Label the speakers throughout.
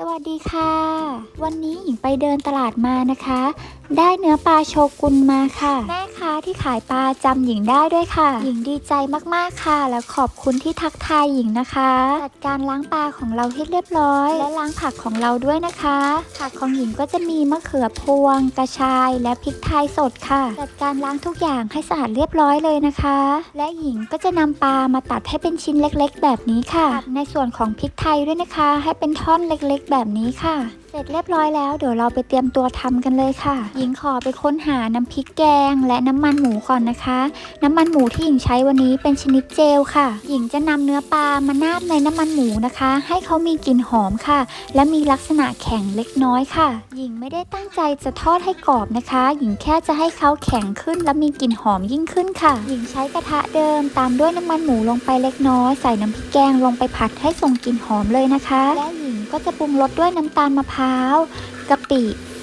Speaker 1: สวัสดีค่ะ วันนี้หญิงไปเดินตลาดมานะคะ ได้เนื้อปลาโชกุนมาค่ะแม่ ค้าที่ขายปลาจำหญิงได้ด้วยค่ะ หญิงดีใจมากๆค่ะ แล้วขอบคุณที่ทักทายหญิงนะคะ จัดการล้างปลาของเราให้เรียบร้อย และล้างผักของเราด้วยนะคะ ผักของหญิงก็จะมีมะเขือพวง กระชาย และพริกไทยสดค่ะ จัดการล้างทุกอย่างให้สะอาดเรียบร้อยเลยนะคะ และหญิงก็จะนำปลามาตัดให้เป็นชิ้นเล็กๆ แบบนี้ค่ะ ในส่วนของพริกไทยด้วยนะคะ ให้เป็นท่อนเล็กๆ แบบนี้ค่ะเสร็จเรียบร้อยแล้วเดี๋ยวเราไปเตรียมตัวทำกันเลยค่ะ หญิงขอไปค้นหาน้ำพริกแกง และน้ำมันหมูก่อนนะคะ น้ำมันหมูที่หญิงใช้วันนี้เป็นชนิดเจลค่ะ หญิงจะนำเนื้อปลามานาบในน้ำมันหมูนะคะ ให้เขามีกลิ่นหอมค่ะ และมีลักษณะแข็งเล็กน้อยค่ะ หญิงไม่ได้ตั้งใจจะทอดให้กรอบนะคะ หญิงแค่จะให้เขาแข็งขึ้นและมีกลิ่นหอมยิ่งขึ้นค่ะ หญิงใช้กระทะเดิม ตามด้วยน้ำมันหมูลงไปเล็กน้อย ใส่น้ำพริกแกงลงไปผัดให้ส่งกลิ่นหอมเลยนะคะ และหญิงก็จะปรุงรสด้วยน้ำตาลมะพร้าวร้าวกะปิ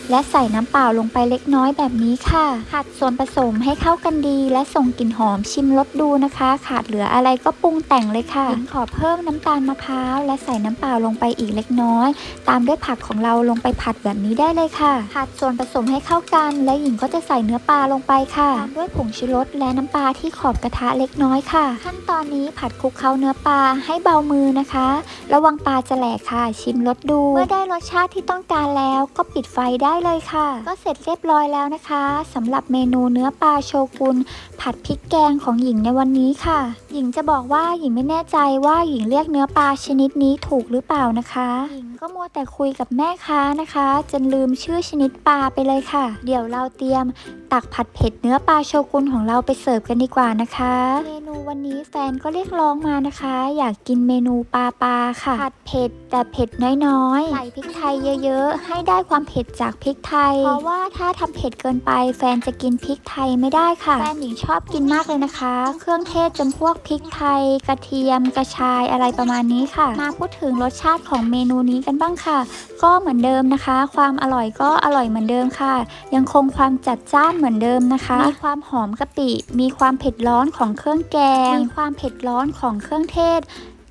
Speaker 1: และใส่น้ำเปล่าลงไปเล็กน้อยแบบนี้ค่ะผัดส่วนผสมให้เข้ากันดี และส่งกลิ่นหอมชิมรสดูนะคะ ขาดเหลืออะไรก็ปรุงแต่งเลยค่ะหญิงขอเพิ่มน้ำตาลมะพร้าวและใส่น้ำเปล่าลงไปอีกเล็กน้อย ตามด้วยผักของเราลงไปผัดแบบนี้ได้เลยค่ะผัดส่วนผสมให้เข้ากัน และหญิงก็จะใส่เนื้อปลาลงไปค่ะตามด้วยผงชูรสและน้ำปลาที่ขอบกระทะเล็กน้อยค่ะ ขั้นตอนนี้ผัดคลุกเคล้าเนื้อปลาให้เบามือนะคะ ระวังปลาจะแหลกค่ะ ชิมรสดู เมื่อได้รสชาติที่ต้องการแล้วก็ปิดไฟได้เลยค่ะ ก็เสร็จเรียบร้อยแล้วนะคะสำหรับเมนูเนื้อปลาโชกุน ผัดพริกแกงของหญิงในวันนี้ค่ะ หญิงจะบอกว่าหญิงไม่แน่ใจว่าหญิงเรียกเนื้อปลาชนิดนี้ถูกหรือเปล่านะคะ หญิงก็มัวแต่คุยกับแม่ค้านะคะ จนลืมชื่อชนิดปลาไปเลยค่ะ เดี๋ยวเราเตรียมตักผัดเผ็ดเนื้อปลาโชกุนของเราไปเสิร์ฟกันดีกว่านะคะ เมนูวันนี้แฟนก็เรียกร้องมานะคะ อยากกินเมนูปลาปลาค่ะ ผัดเผ็ดแต่เผ็ดน้อยๆใส่พริกไทยเยอะ ๆ ให้ได้ความเผ็ดจากพริกไทย เพราะว่าถ้าทำเผ็ดเกินไป แฟนจะกินพริกไทยไม่ได้ค่ะ แฟนหญิงชอบกินมากเลยนะคะ เครื่องเทศจนพวกพริกไทย กระเทียมกระชายอะไรประมาณนี้ค่ะ มาพูดถึงรสชาติของเมนูนี้กันบ้างค่ะ ก็เหมือนเดิมนะคะ ความอร่อยก็อร่อยเหมือนเดิมค่ะ ยังคงความจัดจ้านเหมือนเดิมนะคะ มีความหอมกะปิ มีความเผ็ดร้อนของเครื่องแกง มีความเผ็ดร้อนของเครื่องเทศ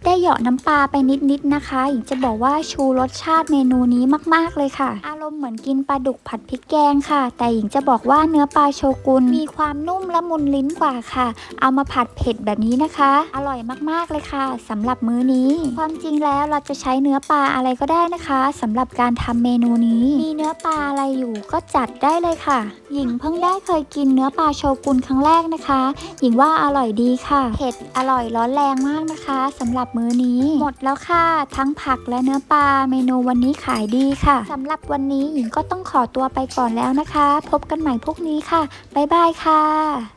Speaker 1: ได้เหยาะน้ำปลาไปนิดๆนะคะหญิงจะบอกว่าชูรสชาติเมนูนี้มากๆเลยค่ะ อารมณ์เหมือนกินปลาดุกผัดพริกแกงค่ะ แต่หญิงจะบอกว่าเนื้อปลาโชกุนมีความนุ่มและมุนลิ้นกว่าค่ะ เอามาผัดเผ็ดแบบนี้นะคะ อร่อยมากๆเลยค่ะสำหรับมื้อนี้ ความจริงแล้วเราจะใช้เนื้อปลาอะไรก็ได้นะคะสำหรับการทำเมนูนี้ มีเนื้อปลาอะไรอยู่ก็จัดได้เลยค่ะ หญิงเพิ่งได้เคยกินเนื้อปลาโชกุนครั้งแรกนะคะ หญิงว่าอร่อยดีค่ะเผ็ดอร่อยร้อนแรงมากนะคะสำหรับมื้อนี้ หมดแล้วค่ะ ทั้งผักและเนื้อปลาเมนูวันนี้ขายดีค่ะสำหรับวันนี้หญิงก็ต้องขอตัวไปก่อนแล้วนะคะ พบกันใหม่พรุ่งนี้ค่ะบ๊ายบายค่ะ